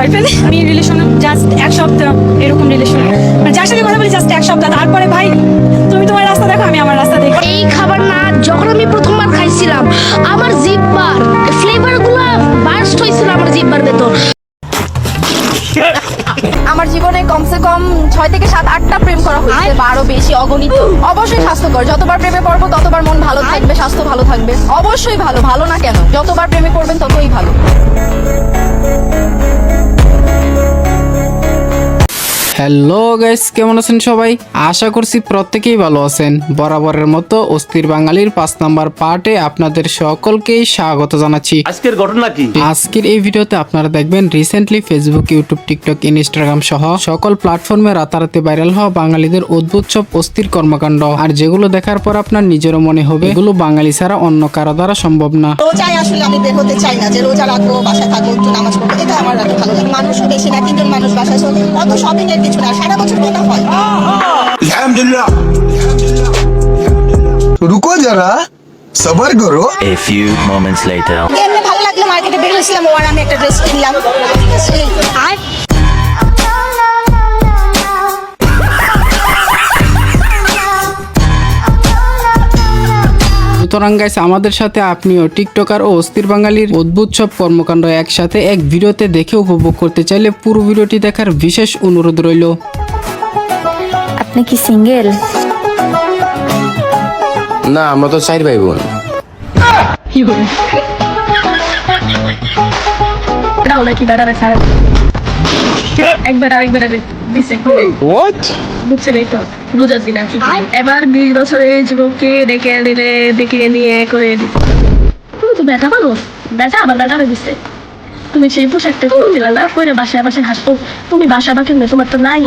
Boyfriend আমি relation just এক সপ্তাহ এরকম রিলেশন মানে যার সাথে কথা বলি জাস্ট এক সপ্তাহ। তারপরে ভাই তুমি তোমার রাস্তা দেখো আমি আমার রাস্তা দেখো। এই খাবার না যখন আমি প্রথমবার খাইছিলাম আমার জিব্বার ফ্লেভারগুলো বার্স্ট হয়েছিল আমার জিব্বার ভেতর। আমার জীবনে কমসে কম ছয় থেকে সাত আটটা প্রেম করা হয়েছে বা আরও বেশি অগণিত। অবশ্যই স্বাস্থ্যকর। যতবার প্রেমে পড়ব ততবার মন ভালো থাকবে স্বাস্থ্য ভালো থাকবে। অবশ্যই ভালো ভালো না কেন? যতবার প্রেমে পড়বেন ততই ভালো। হ্যালো গাইস কেমন আছেন সবাই? আশা করছি প্রত্যেকেই ভালো আছেন। বরাবরের মতো অস্থির বাঙালির পাঁচ নাম্বার পার্টে আপনাদের সকলকেই স্বাগত জানাচ্ছি। আজকের ঘটনা কি? আজকের এই ভিডিওতে আপনারা দেখবেন recently Facebook YouTube TikTok Instagram সহ সকল প্ল্যাটফর্মে রাতারাতি ভাইরাল হওয়া বাঙালিদের অদ্ভুত সব অস্থির কর্মকাণ্ড। আর যেগুলো দেখার পর আপনার নিজেরও মনে হবে এগুলো বাঙালি ছাড়া অন্য কারও দ্বারা সম্ভব না। রোজায় আসলে আমি বের হতে চাই না যে রোজা রাখব বাসায় থাকব একটু নামাজ পড়ব এটা আমার ভালো লাগে। মানুষও বেশি না তিনজন মানুষ বাসায় আছে অত শপিং এর কিছু না সারা বছর কেনা হয়। আলহামদুলিল্লাহ। রুকো যারা সবার করো। এ ফিউ মোমেন্টস লেটার এমনি ভালো লাগল? মার্কেটে বের হয়েছিলাম আমি একটা ড্রেস কিনলাম। আর সুতরাং গাইস আমাদের সাথে আপনিও টিকটকার ও অস্থির বাঙালির অদ্ভুত সব কর্মকাণ্ড একসাথে এক ভিডিওতে দেখে উপভোগ করতে চাইলে পুরো ভিডিওটি দেখার বিশেষ অনুরোধ রইল। আপনি কি সিঙ্গেল না আমরা তো চার ভাই বোন তাহলে কি দাঁড়াবে স্যার একবার আরেকবার হোয়াট বুঝছে এই তো বুঝাচ্ছি না এবার বিশ বছরের যুবককে ডেকে দিলে ডেকে নিয়ে করে তুমি তো ব্যথা পাবো ব্যথা আবার ব্যথা দিচ্ছে তুমি সেই পোশাকটা করে দিলে না পরে বাসায় বাসায় হাসবো তুমি বাসা বাকি নেই তোমার তো নাই।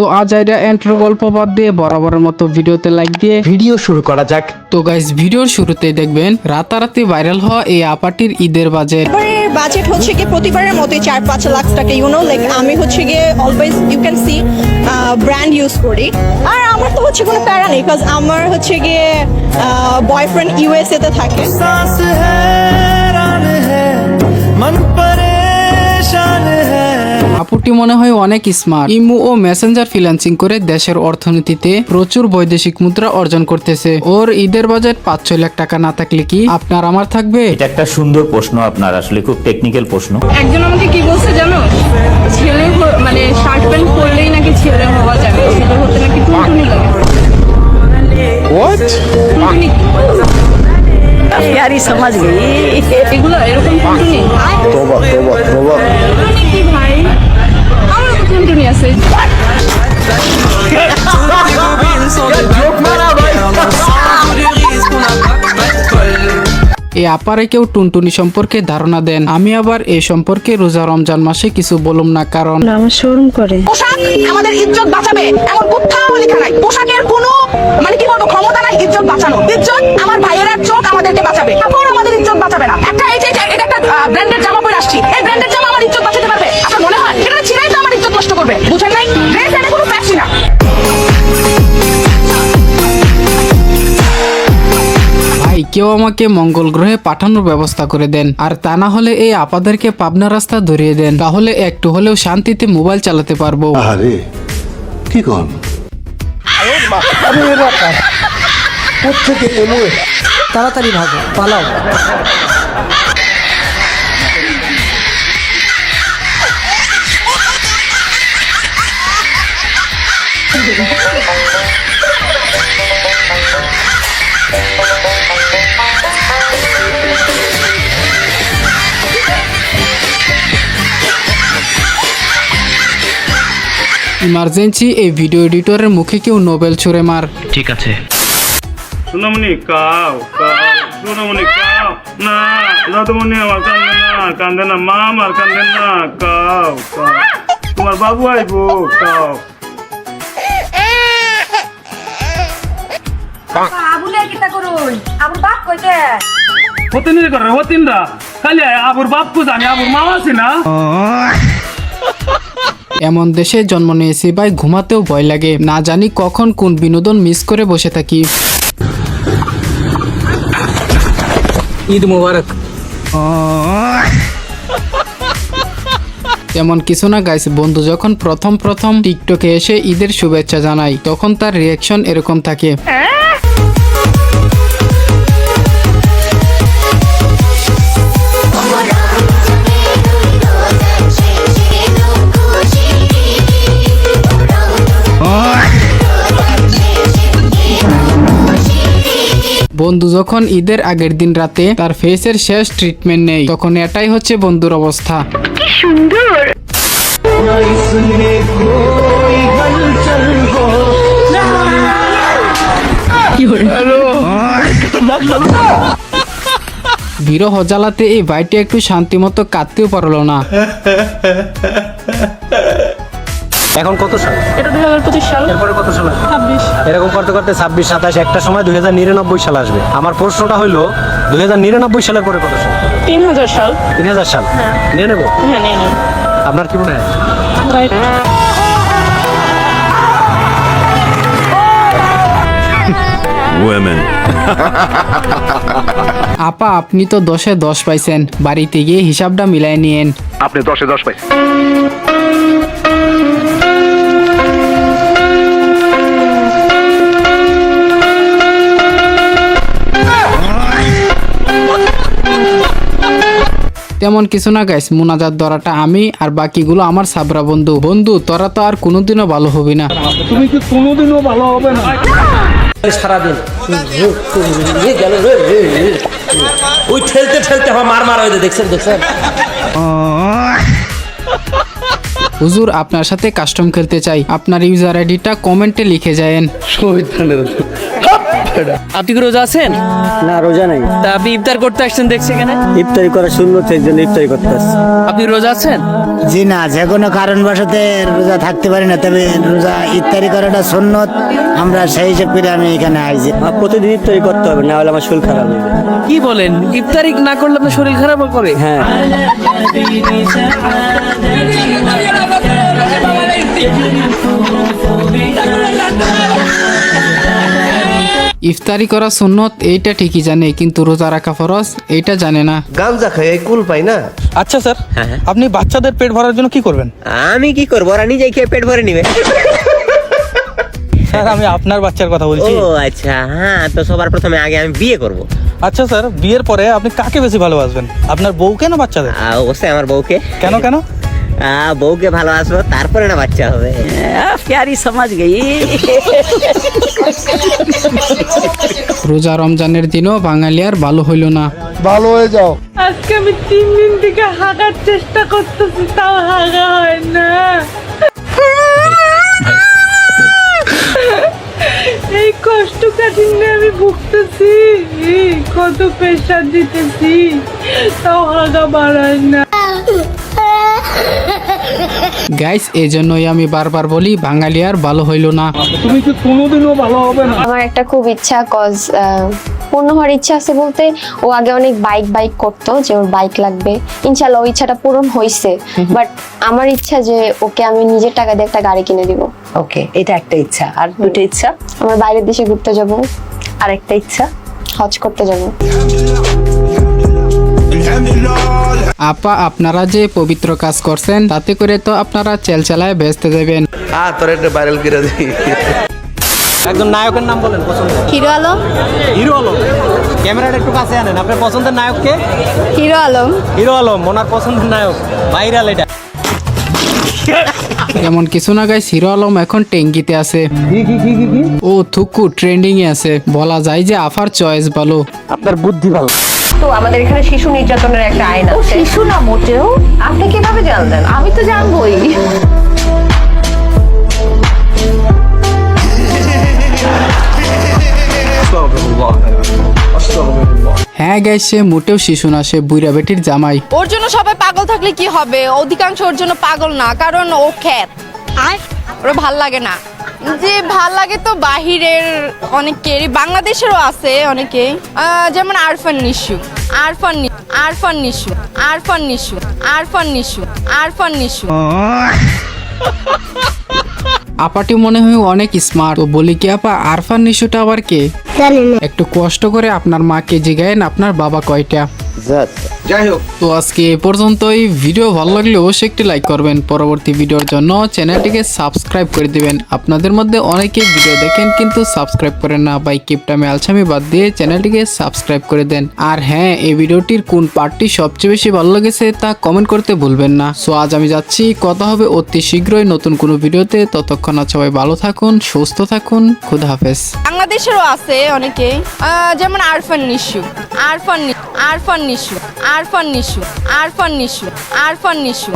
সো আজ আইডিয়া এন্ট্রো গল্প বাদ দিয়ে বরাবরের মতো ভিডিওতে লাইক দিয়ে ভিডিও শুরু করা যাক। তো গাইস ভিডিওর শুরুতেই দেখবেন রাতারাতি ভাইরাল হওয়া এই আপাটির ঈদের বাজেট বাজেট হচ্ছে কি প্রতিবারের মতোই চার পাঁচ লাখ টাকা ইউনো লাইক আমি হচ্ছে গিয়ে always you can see brand use করি। আর আমার তো হচ্ছে কোনো প্যারা নেই বিকজ আমার হচ্ছে গিয়ে বয়ফ্রেন্ড ইউএসএ তে থাকে। আপুটি মনে হয় অনেক স্মার্ট ইমু ও মেসেঞ্জার ফ্রিল্যান্সিং করে দেশের অর্থনীতিতে প্রচুর বৈদেশিক মুদ্রা অর্জন করতেছে। ওর ঈদের বাজেট পাঁচ ছয় লাখ টাকা না থাকলে কি আপনার আমার থাকবে? এটা একটা সুন্দর প্রশ্ন আপনার আসলে খুব টেকনিক্যাল প্রশ্ন। একজন আমাকে কি বলছে জানো? ছেলে মানে শার্ট প্যান্ট পরলেই নাকি ছেলে হয়। ছেলে এগুলো এরকম টুনটুনি तोबा तोबा तोबा টুনটুনি কি ভাই আমার তো টুনটুনি আছে এই আপারে কেউ টুনটুনি সম্পর্কে ধারণা দেন। আমি আবার এই সম্পর্কে রোজা রমজান মাসে কিছু বলুম না কারণ আমার শোরুম করে। পোশাক আমাদের ইজ্জত বাঁচাবে এমন কোথাও লেখা নাই। পোশাকের কোনো মানে কি বলব ক্ষমতা নাই ইজ্জত বাঁচানো। ইজ্জত আমার ভাইয়েরা চোখ আমাদেরকে বাঁচাবে। কাপড় আমাদের ইজ্জত বাঁচাবে না। একটা এই যে এটা এটা একটা ব্র্যান্ডের জামা পরে আসছি। এই ব্র্যান্ডের জামা আমার ইজ্জত বাঁচাতে পারবে। আপনার মনে হয় এটা ছিঁড়াই তো আমার ইজ্জত নষ্ট করবে। বুঝেন নাই? ড্রেস এটা কোনো ফ্যাশন না। কেউ আমাকে মঙ্গল গ্রহে পাঠানোর ব্যবস্থা করে দেন। আর তা না হলে এই আপাদেরকে পাবনা রাস্তা ধরিয়ে দেন। তাহলে একটু হলেও শান্তিতে মোবাইল চালাতে পারব। আরে কি কন? তাড়াতাড়ি ভাগো পালাও। ইমার্জেন্সি এই ভিডিও এডিটরের মুখে কেউ নোবেল ছুড়ে মার। ঠিক আছে। সোনামণি কাও কাও সোনামণি কাও। না দাদুমণি আমার কান্দে না কান্দে না মা আমার কান্দে না কাও কাও। তোমার বাবু আইবো কাও। হতিন করে হতিন দা খালি আবুর বাপ কো জানি আবুর মা আছে না? এমন দেশে জন্ম নিয়েছি ভাই ঘুমাতেও ভয় লাগে। না জানি কখন কোন বিনোদন মিস করে বসে থাকি। ঈদ মুবারক। তেমন কিছু না গাইস বন্ধু যখন প্রথম প্রথম টিকটকে এসে ঈদের শুভেচ্ছা জানাই তখন তার রিয়াকশন এরকম থাকে। বন্ধু যখন ঈদের আগের দিন রাতে তার ফেসের শেষ ট্রিটমেন্ট নেই তখন এটাই হচ্ছে বন্ধুর অবস্থা। বিরহ জ্বালাতে এই ভাইটি একটু শান্তি মতো কাঁদতেও পারল না। এখন কত সাল? এটা দুই হাজার পঁচিশ সাল। এরপরে কত সাল ছাব্বিশ। এরকম করতে করতে ছাব্বিশ সাতাশ একটা সময় দুই হাজার নিরানব্বই সাল আসবে। আমার প্রশ্নটা হলো দুই হাজার নিরানব্বই সালের পরে কত সাল? তিন হাজার সাল। তিন হাজার সাল? নিয়ে নেব? হ্যাঁ নিয়ে আপনার কি মনে হয়? রাইট আপা আপনি তো দশে দশ পাইছেন। বাড়িতে গিয়ে হিসাবটা মিলাই নিয়েন। আপনি দশে দশ পাইছেন। তেমন কিছু না গাইস মুনাজাত ধরাটা আমি আর বাকিগুলো আমার সাবরা বন্ধু। বন্ধু তোরা তো আর কোনোদিনও ভালো হবি না। সারাদিন। গেল ওই ঠেলতে ঠেলতে আমার মার মারা হয়ে দেখছেন দেখছেন? হুজুর আপনার সাথে কাস্টম খেলতে চাই। আপনার ইউজার আইডিটা কমেন্টে লিখে যায়েন। আপনি কি রোজা আছেন? না রোজা নাই। তা আপনি ইফতার করতে আসছেন দেখছি এখানে? ইফতারি করা শূন্য সেই জন্য ইফতারি করতে আসছি। আপনি রোজা আছেন? জি না যে কোনো কারণবশতে রোজা থাকতে পারি না তবে রোজা ইফতারি করাটা সুন্নত। আমরা সেই হিসেব করে আমি এখানে আইছি। প্রতিদিন ইফতারি করতে হবে না হলে আমার শরীর খারাপ যাবে। কি বলেন? ইফতারি না করলে আপনার শরীর খারাপ করে? হ্যাঁ। ইফতারি করা সুন্নত এইটা ঠিকই জানে কিন্তু রোজা রাখা ফরজ এইটা জানে না। গাঞ্জা খাই এই কুল পাই না? আচ্ছা স্যার আপনি বাচ্চাদের পেট ভরার জন্য কি করবেন? আমি কি করব? ওরা নিজেই খেয়ে পেট ভরে নিবে। স্যার আমি আপনার বাচ্চার কথা বলছি। ও আচ্ছা হ্যাঁ তো সবার প্রথমে আগে আমি বিয়ে করব। আচ্ছা স্যার বিয়ের পরে আপনি কাকে বেশি ভালোবাসবেন? আপনার বউকে না বাচ্চাদের? অবশ্যই আমার বউকে। কেন কেন? আহ, বউকে ভালোবাসবো তারপরে না বাচ্চা হবে। প্যারি সমাজ গেই। রোজা রমজানের দিনও বাঙালি আর ভালো হইল না। ভালো হয়ে যাও। আজকে আমি তিন দিন থেকে হাঁটার চেষ্টা করতেছি তাও হাগা হয় না। এই কষ্ট কাঠিন্য আমি ভুগতেছি কত প্রেশার দিতেছি তাও হাগা বাড়ায় না। গাইস এই জন্যই আমি বারবার বলি বাঙালি আর ভালো হইল না। তুমি আমার একটা খুব ইচ্ছা কজ পূর্ণ হওয়ার ইচ্ছা আছে বলতে ও আগে অনেক বাইক বাইক করতো যে ওর বাইক লাগবে। ইনশাল্লাহ ওই ইচ্ছাটা পূরণ হয়েছে বাট আমার ইচ্ছা যে ওকে আমি নিজের টাকা দিয়ে একটা গাড়ি কিনে দিব। ওকে এটা একটা ইচ্ছা। আর দুটো ইচ্ছা? আমার বাইরের দেশে ঘুরতে যাব। আর একটা ইচ্ছা? হজ করতে যাব। আপা আপনারা যে পবিত্র কাজ করছেন তাতে করে তো আপনারা চেলচালায় বেচতে দেবেন আ তোর একটা ভাইরাল করে দিই। একজন নায়কের নাম বলেন পছন্দ হিরো আলম। হিরো আলম? ক্যামেরাটা একটু কাছে আনেন আপনার পছন্দের নায়ককে হিরো আলম। হিরো আলম ওনার পছন্দের নায়ক ভাইরাল এটা। এমন কিছু না গাইস হিরো আলম এখন টেঙ্গিতে আছে। ও থুকু ট্রেন্ডিং এ আছে। বলা যায় যে আফার চয়েস ভালো। আপনার বুদ্ধি ভালো। তো আমাদের এখানে শিশু নির্যাতনের একটা আইন আছে। শিশু না মোটেও? আপনি কীভাবে জানলেন? আমি তো জানবই। হ্যাঁ গাইস সে মোটেও শিশু না সে বুইরা বেটির জামাই। ওর জন্য সবাই পাগল থাকলে কি হবে? অধিকাংশ ওর জন্য পাগল না কারণ ও খ্যাত। ওর ভালো লাগে না। যে ভালো লাগে তো বাহিরের অনেকেরই বাংলাদেশেরও আছে অনেকে আহ, যেমন আরফান নিশু আরফান আরফান নিশু আরফান নিশু আরফান নিশু আরফান নিশু। আপাটি মনে হয় অনেক স্মার্ট তো বলি কি আপা আরফান নিশুটা আবার কে? একটু কষ্ট করে আপনার মাকে জিগায়েন আপনার বাবা কয়টা? যাই হোক তো আজকে এ পর্যন্তই। ভিডিও ভালো লাগলে অবশ্যই একটি লাইক করবেন। পরবর্তী ভিডিওর জন্য চ্যানেলটিকে সাবস্ক্রাইব করে দিবেন। আপনাদের মধ্যে অনেকেই ভিডিও দেখেন কিন্তু সাবস্ক্রাইব করেন না। বাই কিপটামে আলছামি বাদ দিয়ে চ্যানেলটিকে সাবস্ক্রাইব করে দেন। আর হ্যাঁ এই ভিডিওটির কোন পার্টটি সবচেয়ে বেশি ভালো লেগেছে তা কমেন্ট করতে ভুলবেন না। সো আজ আমি যাচ্ছি। কথা হবে অতি শীঘ্রই নতুন কোনো ভিডিওতে। ততক্ষণ আর সবাই ভালো থাকুন সুস্থ থাকুন। খুদা হাফেজ। বাংলাদেশেরও আছে অনেকে। আহ, যেমন আরফান নিশু। আরফান আরফান নিশু আরফান নিশু আরফান নিশু আরফান নিশু।